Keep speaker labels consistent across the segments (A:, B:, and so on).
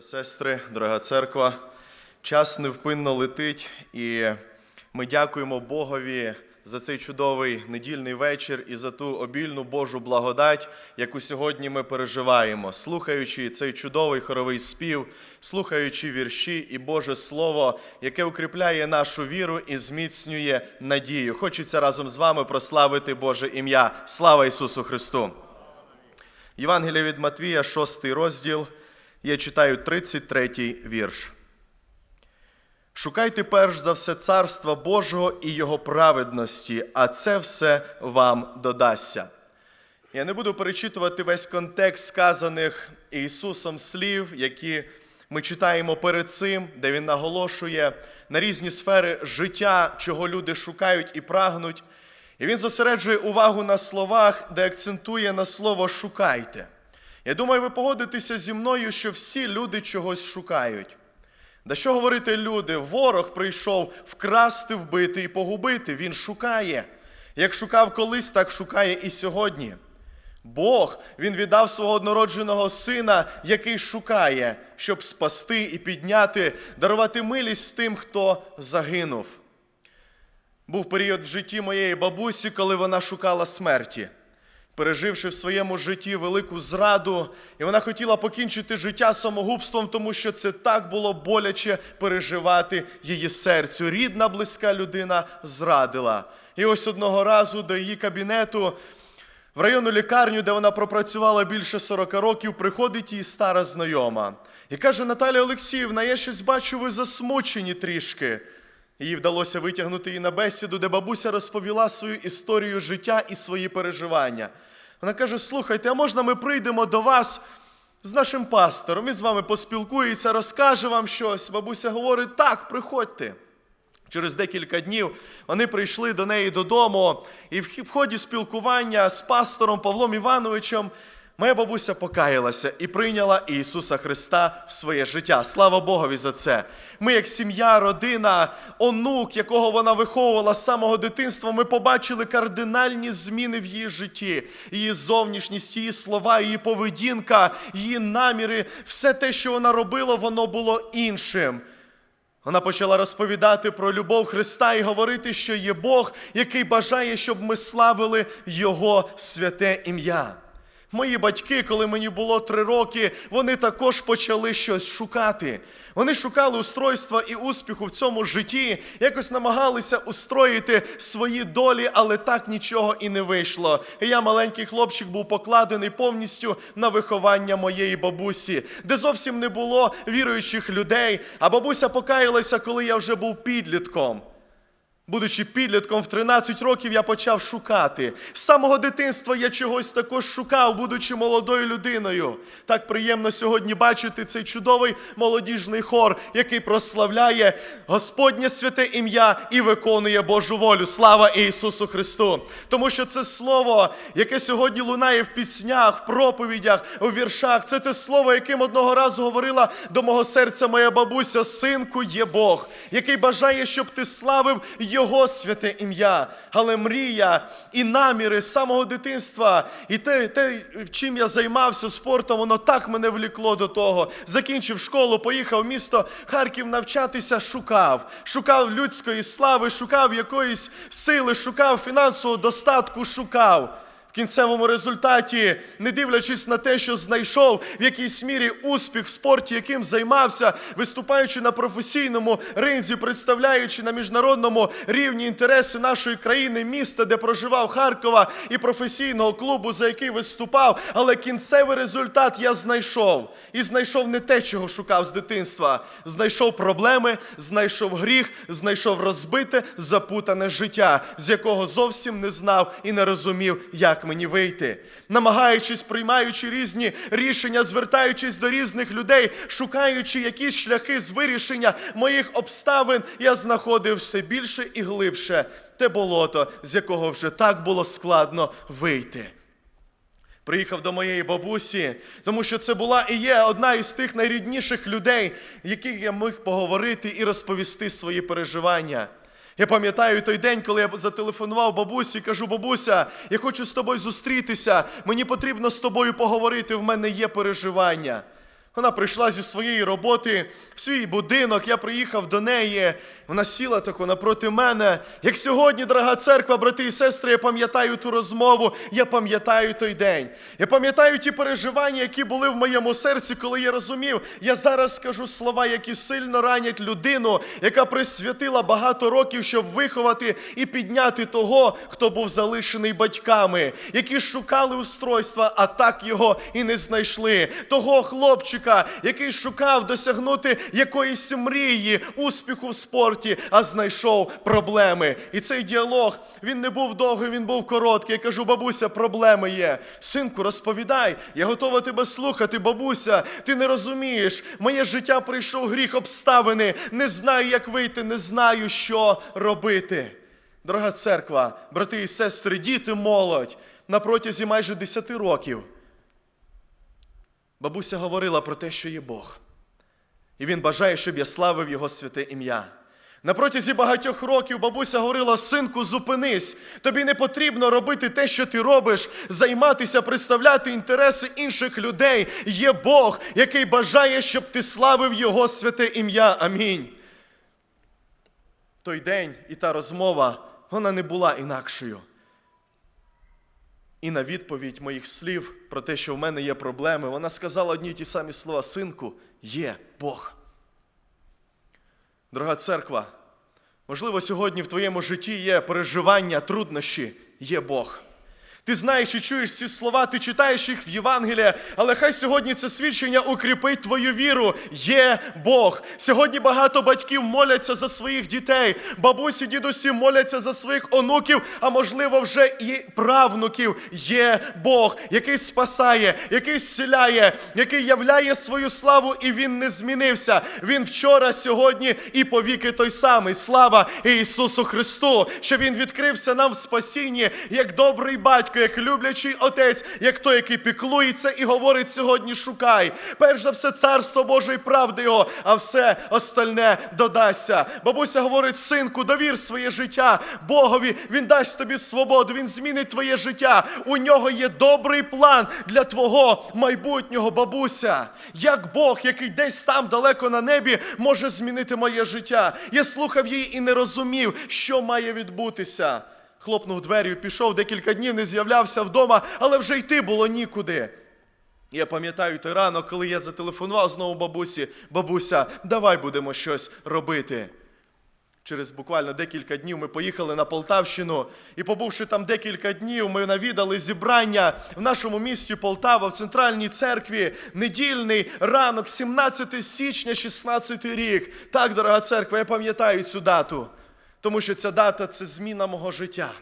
A: та сестри, дорога церква, час невпинно летить, і ми дякуємо Богові за цей чудовий недільний вечір і за ту обільну Божу благодать, яку сьогодні ми переживаємо, слухаючи цей чудовий хоровий спів, слухаючи вірші і Боже Слово, яке укріпляє нашу віру і зміцнює надію. Хочеться разом з вами прославити Боже ім'я. Слава Ісусу Христу! Євангелія від Матвія, 6 розділ. Я читаю 33 вірш. Шукайте перш за все царства Божого і Його праведності, а це все вам додасться. Я не буду перечитувати весь контекст сказаних Ісусом слів, які ми читаємо перед цим, де Він наголошує на різні сфери життя, чого люди шукають і прагнуть. І він зосереджує увагу на словах, де акцентує на слово шукайте. Я думаю, ви погодитеся зі мною, що всі люди чогось шукають. Да що говорити люди? Ворог прийшов вкрасти, вбити і погубити. Він шукає. Як шукав колись, так шукає і сьогодні. Бог він віддав свого однородженого сина, який шукає, щоб спасти і підняти, дарувати милість тим, хто загинув. Був період в житті моєї бабусі, коли вона шукала смерті, переживши в своєму житті велику зраду, і вона хотіла покінчити життя самогубством, тому що це так було боляче переживати її серцю. Рідна, близька людина зрадила. І ось одного разу до її кабінету. В районну лікарню, де вона пропрацювала більше 40 років, приходить її стара знайома і каже: Наталя Олексіївна, я щось бачу, ви засмучені трішки. Їй вдалося витягнути її на бесіду, де бабуся розповіла свою історію життя і свої переживання. Вона каже: Слухайте, а можна ми прийдемо до вас з нашим пастором? Він з вами поспілкується, розкаже вам щось. Бабуся говорить: так, приходьте. Через декілька днів вони прийшли до неї додому, і в ході спілкування з пастором Павлом Івановичем моя бабуся покаялася і прийняла Ісуса Христа в своє життя. Слава Богові за це. Ми, як сім'я, родина, онук, якого вона виховувала з самого дитинства, ми побачили кардинальні зміни в її житті, її зовнішність, її слова, її поведінка, її наміри, все те, що вона робила, воно було іншим. Вона почала розповідати про любов Христа і говорити, що є Бог, який бажає, щоб ми славили Його святе ім'я. Мої батьки, коли мені було три роки, вони також почали щось шукати. Вони шукали устройства і успіху в цьому житті, якось намагалися устроїти свої долі, але так нічого і не вийшло. І я, маленький хлопчик, був покладений повністю на виховання моєї бабусі, де зовсім не було віруючих людей. А бабуся покаялася, коли я вже був підлітком. Будучи підлітком в 13 років, я почав шукати. З самого дитинства я чогось також шукав, будучи молодою людиною. Так приємно сьогодні бачити цей чудовий молодіжний хор, який прославляє Господнє святе ім'я і виконує Божу волю. Слава Ісусу Христу! Тому що це слово, яке сьогодні лунає в піснях, в проповідях, у віршах, це те слово, яким одного разу говорила до мого серця моя бабуся: Синку є Бог, який бажає, щоб ти славив його святе ім'я, але мрія і наміри з самого дитинства, і те, те, чим я займався спортом, воно так мене влікло до того. Закінчив школу, поїхав в місто Харків навчатися, шукав, шукав людської слави, шукав якоїсь сили, шукав фінансового достатку, шукав. В кінцевому результаті, не дивлячись на те, що знайшов в якійсь мірі успіх в спорті, яким займався, виступаючи на професійному ринзі, представляючи на міжнародному рівні інтереси нашої країни, міста, де проживав Харкова, і професійного клубу, за який виступав. Але кінцевий результат я знайшов. І знайшов не те, чого шукав з дитинства. Знайшов проблеми, знайшов гріх, знайшов розбите, запутане життя, з якого зовсім не знав і не розумів, як мені вийти. Намагаючись, приймаючи різні рішення, звертаючись до різних людей, шукаючи якісь шляхи з вирішення моїх обставин, я знаходив все більше і глибше те болото, з якого вже так було складно вийти. Приїхав до моєї бабусі, тому що це була і є одна із тих найрідніших людей, яких я міг поговорити і розповісти свої переживання. Я пам'ятаю той день, коли я зателефонував бабусі і кажу: бабуся, я хочу з тобою зустрітися, мені потрібно з тобою поговорити, в мене є переживання. Вона прийшла зі своєї роботи в свій будинок. Я приїхав до неї. Вона сіла тако напроти мене. Як сьогодні, дорога церква, брати і сестри, я пам'ятаю ту розмову, я пам'ятаю той день. Я пам'ятаю ті переживання, які були в моєму серці, коли я розумів. Я зараз скажу слова, які сильно ранять людину, яка присвятила багато років, щоб виховати і підняти того, хто був залишений батьками, які шукали устройства, а так його і не знайшли. Того хлопчика, який шукав досягнути якоїсь мрії, успіху в спорті, а знайшов проблеми. І цей діалог він не був довгий, він був короткий. Я кажу, бабуся, проблеми є. Синку, розповідай, я готова тебе слухати, бабуся. Ти не розумієш. Моє життя прийшов гріх, обставини. Не знаю, як вийти, не знаю, що робити. Дорога церква, брати і сестри, діти, молодь, на протязі майже 10 років. Бабуся говорила про те, що є Бог. І він бажає, щоб я славив Його святе ім'я. На протязі багатьох років бабуся говорила: синку, зупинись, тобі не потрібно робити те, що ти робиш, займатися, представляти інтереси інших людей. Є Бог, який бажає, щоб ти славив Його святе ім'я. Амінь. Той день і та розмова, вона не була інакшою. І на відповідь моїх слів про те, що в мене є проблеми, вона сказала одні й ті самі слова: Синку, є Бог. Дорога церква, можливо, сьогодні в твоєму житті є переживання, труднощі, є Бог. Ти знаєш і чуєш ці слова, ти читаєш їх в Євангелії, але хай сьогодні це свідчення укріпить твою віру. Є Бог. Сьогодні багато батьків моляться за своїх дітей, бабусі, дідусі моляться за своїх онуків, а можливо, вже і правнуків. Є Бог, який спасає, який зціляє, який являє свою славу, і він не змінився. Він вчора, сьогодні і повіки той самий. Слава Ісусу Христу, що Він відкрився нам в спасінні, як добрий як люблячий отець, як той, який піклується і говорить сьогодні: шукай. Перш за все, царство Боже і правди Його, а все остальне додасться. Бабуся говорить: синку, довір своє життя Богові. Він дасть тобі свободу, він змінить твоє життя. У нього є добрий план для твого майбутнього бабуся. Як Бог, який десь там далеко на небі, може змінити моє життя. Я слухав її і не розумів, що має відбутися. Хлопнув дверю, пішов декілька днів, не з'являвся вдома, але вже йти було нікуди. Я пам'ятаю той ранок, коли я зателефонував знову бабусі, бабуся, давай будемо щось робити. Через буквально декілька днів ми поїхали на Полтавщину, і побувши там декілька днів, ми навідали зібрання в нашому місті Полтава в центральній церкві. Недільний ранок, 17 січня, 16 рік. Так, дорога церква, я пам'ятаю цю дату, тому що ця дата це зміна мого життя.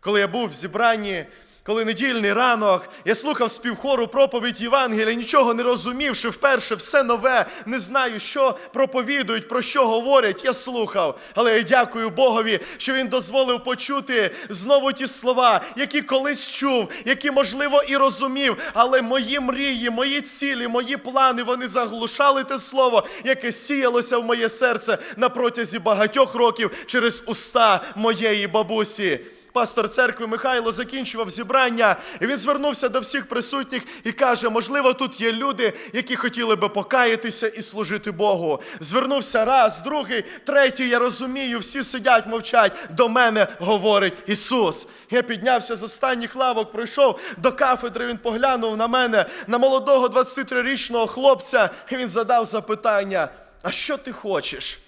A: Коли я був в зібранні, коли недільний ранок, я слухав співхору проповідь Євангелія, нічого не розумівши вперше, все нове, не знаю, що проповідують, про що говорять. Я слухав. Але я дякую Богові, що Він дозволив почути знову ті слова, які колись чув, які, можливо, і розумів. Але мої мрії, мої цілі, мої плани, вони заглушали те слово, яке сіялося в моє серце на протязі багатьох років через уста моєї бабусі. Пастор церкви Михайло закінчував зібрання, і він звернувся до всіх присутніх і каже: можливо, тут є люди, які хотіли би покаятися і служити Богу. Звернувся раз, другий, третій. Я розумію, всі сидять, мовчать. До мене говорить Ісус. Я піднявся з останніх лавок, прийшов до кафедри. Він поглянув на мене, на молодого 23-річного хлопця, і він задав запитання: А що ти хочеш?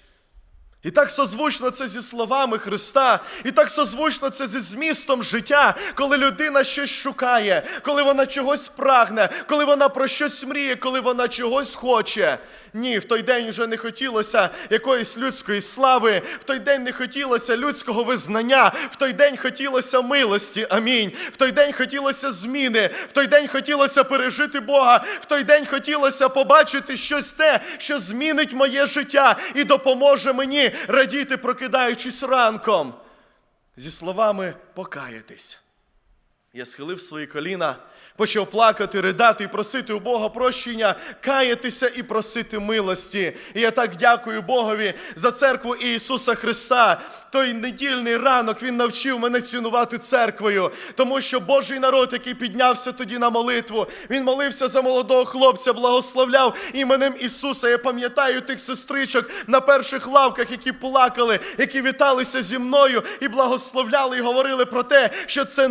A: І так созвучно це зі словами Христа, і так созвучно це зі змістом життя, коли людина щось шукає, коли вона чогось прагне, коли вона про щось мріє, коли вона чогось хоче. Ні, в той день вже не хотілося якоїсь людської слави, в той день не хотілося людського визнання, в той день хотілося милості. Амінь. В той день хотілося зміни, в той день хотілося пережити Бога, в той день хотілося побачити щось те, що змінить моє життя і допоможе мені радіти, прокидаючись ранком. Зі словами покаятись. Я схилив свої коліна, почав плакати, ридати і просити у Бога прощення, каятися і просити милості. І я так дякую Богові за церкву Ісуса Христа. Той недільний ранок Він навчив мене цінувати церквою, тому що Божий народ, який піднявся тоді на молитву, він молився за молодого хлопця, благословляв іменем Ісуса. Я пам'ятаю тих сестричок на перших лавках, які плакали, які віталися зі мною і благословляли, і говорили про те, що це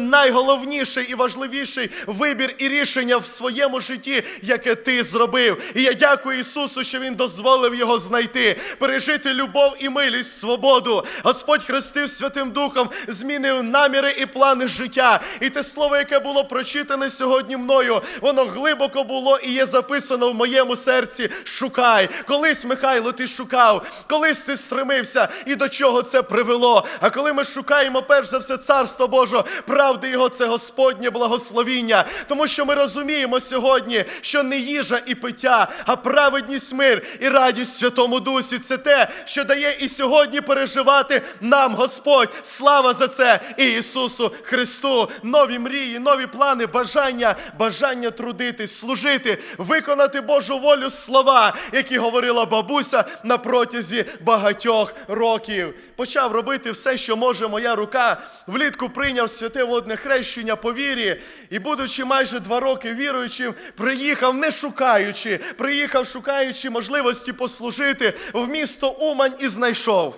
A: найголовніший і важливіший вибір і рішення в своєму житті, яке ти зробив. І я дякую Ісусу, що Він дозволив його знайти, пережити любов і милість, свободу. Господь хрестив Святим Духом, змінив наміри і плани життя. І те слово, яке було прочитане сьогодні мною, воно глибоко було і є записано в моєму серці. Шукай. Колись, Михайло, ти шукав, колись ти стремився, і до чого це привело. А коли ми шукаємо перш за все царство Божого, правди Його це Господнє благословіння. Тому що ми розуміємо сьогодні, що не їжа і пиття, а праведність мир і радість Святому Дусі. Це те, що дає і сьогодні переживати нам Господь. Слава за це і Ісусу Христу. Нові мрії, нові плани, бажання, бажання трудитись, служити, виконати Божу волю слова, які говорила бабуся на протязі багатьох років. Почав робити все, що може моя рука. Влітку прийняв святе водне хрещення по вірі, і, будучи майже два роки віруючим, приїхав не шукаючи, приїхав шукаючи можливості послужити в місто Умань і знайшов.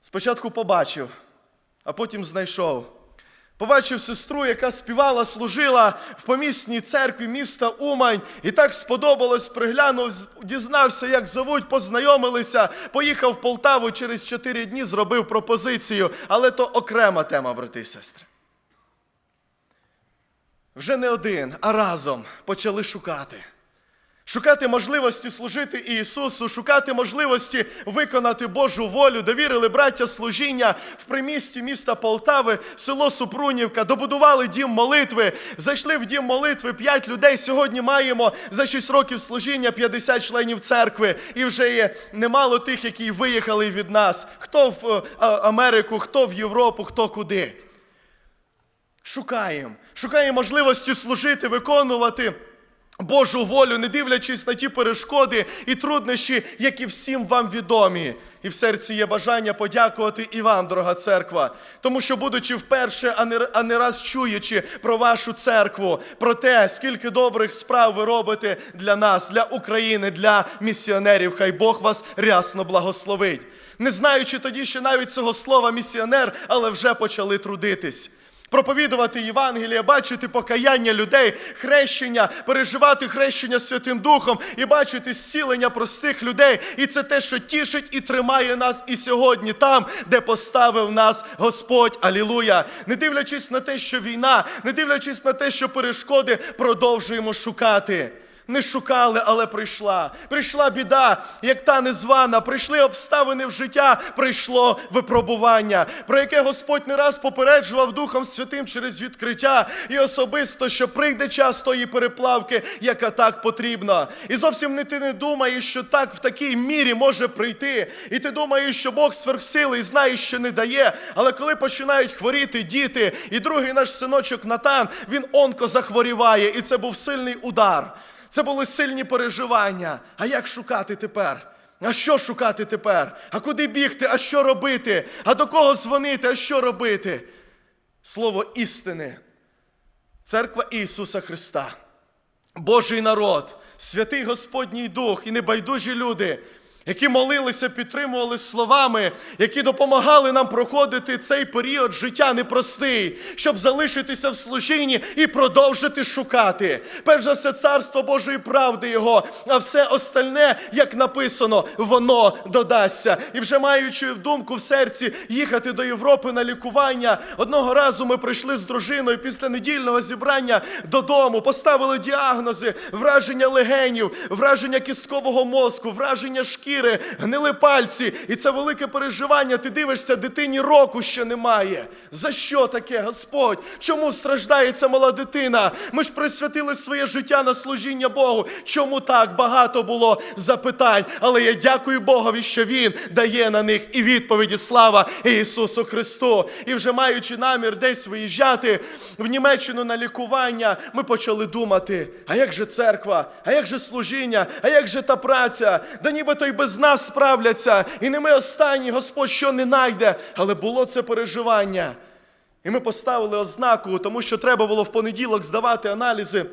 A: Спочатку побачив, а потім знайшов. Побачив сестру, яка співала, служила в помісній церкві міста Умань, і так сподобалось, приглянув, дізнався, як зовуть, познайомилися. Поїхав в Полтаву через чотири дні, зробив пропозицію, але то окрема тема, брати і сестри. Вже не один, а разом почали шукати. Шукати можливості служити Ісусу, шукати можливості виконати Божу волю. Довірили браття служіння в примісті міста Полтави, село Супрунівка, добудували дім молитви, зайшли в дім молитви п'ять людей. Сьогодні маємо за 6 років служіння 50 членів церкви. І вже є немало тих, які виїхали від нас. Хто в е, Америку, хто в Європу, хто куди. Шукаємо, шукаємо можливості служити, виконувати. Божу волю, не дивлячись на ті перешкоди і труднощі, які всім вам відомі. І в серці є бажання подякувати і вам, дорога церква, тому що, будучи вперше, а не, а не раз чуючи про вашу церкву, про те, скільки добрих справ ви робите для нас, для України, для місіонерів, хай Бог вас рясно благословить. Не знаючи тоді ще навіть цього слова місіонер, але вже почали трудитись проповідувати Євангеліє, бачити покаяння людей, хрещення, переживати хрещення Святим Духом і бачити зцілення простих людей. І це те, що тішить і тримає нас і сьогодні, там, де поставив нас Господь. Алілуя! Не дивлячись на те, що війна, не дивлячись на те, що перешкоди, продовжуємо шукати. Не шукали, але прийшла. Прийшла біда, як та незвана. Прийшли обставини в життя, прийшло випробування, про яке Господь не раз попереджував Духом Святим через відкриття і особисто, що прийде час тої переплавки, яка так потрібна. І зовсім не ти не думаєш, що так в такій мірі може прийти. І ти думаєш, що Бог сверхсили і знаєш, що не дає. Але коли починають хворіти діти, і другий наш синочок Натан, він онко захворіває, і це був сильний удар. Це були сильні переживання. А як шукати тепер? А що шукати тепер? А куди бігти? А що робити? А до кого дзвонити? А що робити? Слово істини. Церква Ісуса Христа. Божий народ, святий Господній Дух і небайдужі люди, які молилися, підтримували словами, які допомагали нам проходити цей період життя непростий, щоб залишитися в служінні і продовжити шукати. Перш за все, царство Божої правди Його, а все остальне, як написано, воно додасться. І вже маючи в думку в серці їхати до Європи на лікування, одного разу ми прийшли з дружиною після недільного зібрання додому, поставили діагнози, враження легенів, враження кісткового мозку, враження шкіри. Шкіри, гнили пальці, і це велике переживання. Ти дивишся, дитині року ще немає. За що таке, Господь? Чому страждає ця мала дитина? Ми ж присвятили своє життя на служіння Богу. Чому так багато було запитань? Але я дякую Богові, що Він дає на них і відповіді. Слава Ісусу Христу. І вже маючи намір десь виїжджати в Німеччину на лікування, ми почали думати: а як же церква? А як же служіння? А як же та праця? Да нібито й без нас справляться. І не ми останні, Господь що не найде. Але було це переживання. І ми поставили ознаку, тому що треба було в понеділок здавати аналізи.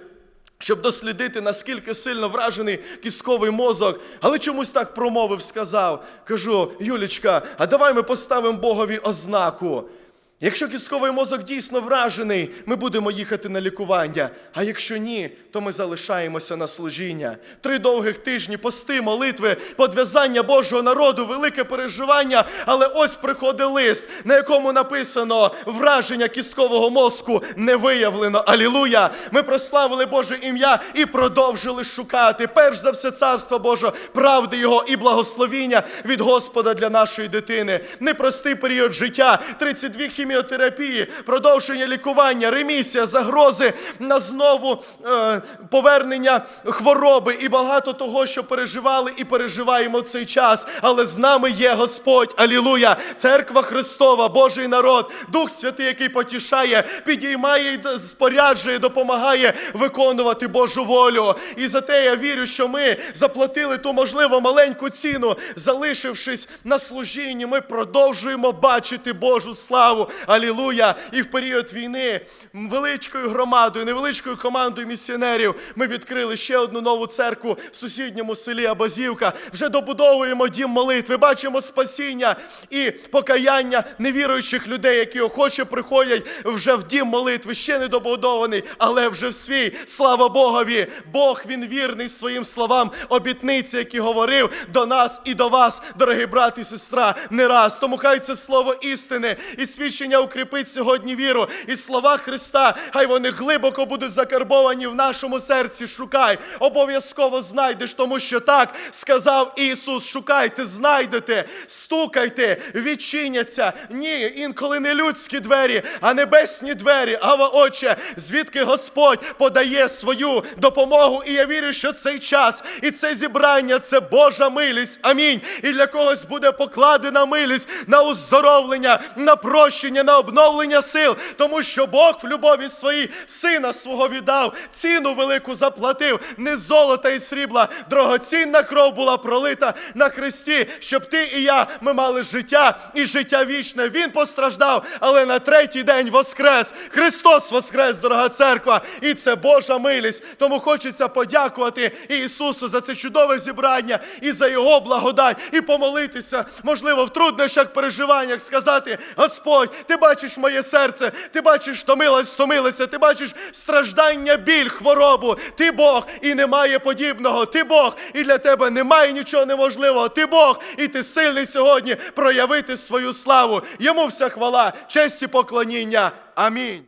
A: Щоб дослідити, наскільки сильно вражений кістковий мозок, але чомусь так промовив, сказав. Кажу, Юлічка, а давай ми поставимо Богові ознаку. Якщо кістковий мозок дійсно вражений, ми будемо їхати на лікування. А якщо ні, то ми залишаємося на служіння. Три довгих тижні пости, молитви, подв'язання Божого народу, велике переживання. Але ось приходить лист, на якому написано враження кісткового мозку не виявлено. Алілуя! Ми прославили Боже ім'я і продовжили шукати. Перш за все, царство Боже, правди Його і благословіння від Господа для нашої дитини. Непростий період життя, 32 хіміотерапії, продовження лікування, ремісія, загрози на знову е, повернення хвороби і багато того, що переживали і переживаємо в цей час. Але з нами є Господь. Алілуя! Церква Христова, Божий народ, Дух Святий, який потішає, підіймає споряджує, допомагає виконувати Божу волю. І за те я вірю, що ми заплатили ту, можливо, маленьку ціну, залишившись на служінні, ми продовжуємо бачити Божу славу. Алілуя! І в період війни величкою громадою, невеличкою командою місіонерів ми відкрили ще одну нову церкву в сусідньому селі Абазівка. Вже добудовуємо дім молитви, бачимо спасіння і покаяння невіруючих людей, які охоче приходять вже в дім молитви, ще не добудований, але вже в свій. Слава Богові! Бог він вірний своїм словам, обітниці, які говорив до нас і до вас, дорогі брат і сестра, не раз. Тому хай це слово істини і свідчення укріпить сьогодні віру. І слова Христа, хай вони глибоко будуть закарбовані в нашому серці. Шукай, обов'язково знайдеш, тому що так сказав Ісус. Шукайте, знайдете, стукайте, відчиняться. Ні, інколи не людські двері, а небесні двері. Ава, Отче, звідки Господь подає свою допомогу. І я вірю, що цей час і це зібрання це Божа милість. Амінь. І для когось буде покладена милість на уздоровлення, на прощення, на обновлення сил, тому що Бог в любові своїй сина свого віддав, ціну велику заплатив, не золота і срібла, дорогоцінна кров була пролита на хресті, щоб ти і я ми мали життя і життя вічне. Він постраждав, але на третій день воскрес. Христос воскрес, дорога церква, і це Божа милість. Тому хочеться подякувати Ісусу за це чудове зібрання і за Його благодать, і помолитися, можливо, в труднощах, переживаннях сказати: Господь, ти бачиш моє серце, ти бачиш, втомилась, стомилася, ти бачиш страждання, біль, хворобу. Ти Бог і немає подібного. Ти Бог, і для тебе немає нічого неможливого. Ти Бог, і ти сильний сьогодні проявити свою славу. Йому вся хвала, честь і поклоніння. Амінь.